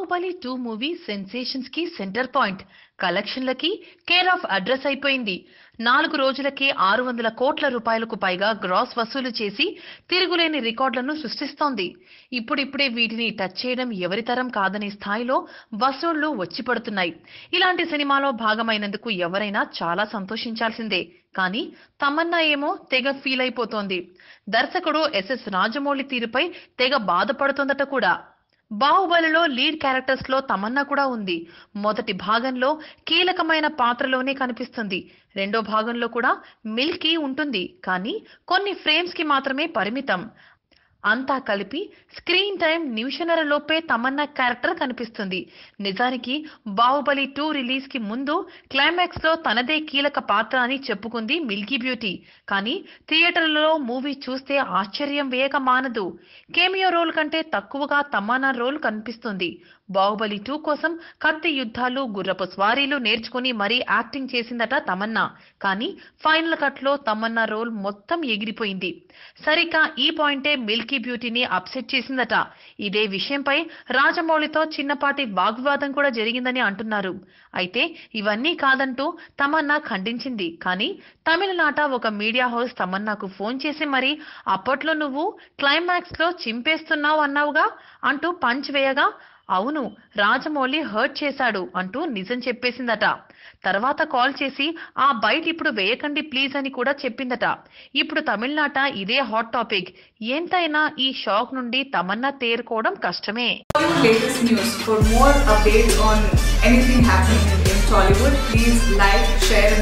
Baahubali two movie సెన్సేషన్స్కి centre point. కలెక్షన్లకి care of address అయిపోయింది. నాలుగు రోజులకే ఆరు వందల కోట్ల రూపాయలకు పైగా గ్రాస్ వసూలు చేసి తిరుగులేని రికార్డులను సృష్టిస్తోంది. ఇప్పుడిప్పుడే వీటిని టచ్ చేయడం ఎవరి తరం కాదనే స్థాయిలో వసూళ్ళు వచ్చి పడుతున్నాయి. ఇలాంటి సినిమాలో భాగమైనందుకు ఎవరైనా చాలా సంతోషించాల్సిందే. కానీ తమన్నా ఏమో తెగ ఫీల్ అయిపోతోంది. దర్శకుడు ఎస్ఎస్ రాజమౌళి తీరుపై తెగ బాధపడుతోందట కూడా. బాహుబలిలో లీడ్ క్యారెక్టర్స్లో తమన్నా కూడా ఉంది. మొదటి భాగంలో కీలకమైన పాత్రలోనే కనిపిస్తుంది. రెండో భాగంలో కూడా మిల్కీ ఉంటుంది. కానీ కొన్ని ఫ్రేమ్స్కి మాత్రమే పరిమితం. అంతా కలిపి స్క్రీన్ టైం నిమిషన్నర లోపే తమన్నా క్యారెక్టర్ కనిపిస్తుంది. నిజానికి బాహుబలి టూ రిలీజ్కి ముందు క్లైమాక్స్లో తనదే కీలక పాత్ర అని చెప్పుకుంది మిల్కీ బ్యూటీ. కానీ థియేటర్లలో మూవీ చూస్తే ఆశ్చర్యం వేయక మానదు. కేమియో రోల్ కంటే తక్కువగా తమన్నా రోల్ కనిపిస్తుంది. బాహుబలి టూ కోసం కత్తి యుద్ధాలు గుర్రపు స్వారీలు నేర్చుకుని మరీ యాక్టింగ్ చేసిందట తమన్నా. కానీ ఫైనల్ కట్లో తమన్నా రోల్ మొత్తం ఎగిరిపోయింది. సరిగ్గా ఈ పాయింటే మిల్కీ బ్యూటీని అప్సెట్ చేసిందట. ఇదే విషయంపై రాజమౌళితో చిన్నపాటి వాగ్వివాదం కూడా జరిగిందని అంటున్నారు. అయితే ఇవన్నీ కాదంటూ తమన్నా ఖండించింది. కానీ తమిళనాట ఒక మీడియా హౌస్ తమన్నాకు ఫోన్ చేసి మరి అప్పట్లో నువ్వు క్లైమాక్స్లో చింపేస్తున్నావు అన్నావుగా? అంటూ పంచ్ వేయగా అవును రాజమౌళి హర్ట్ చేశాడు అంటూ నిజం చెప్పేసిందట. తర్వాత కాల్ చేసి ఆ బయట ఇప్పుడు వేయకండి ప్లీజ్ అని కూడా చెప్పిందట. ఇప్పుడు తమిళనాట ఇదే హాట్ టాపిక్. ఏంతైనా ఈ షాక్ నుండి తమన్నా తేరుకోవడం కష్టమే. Latest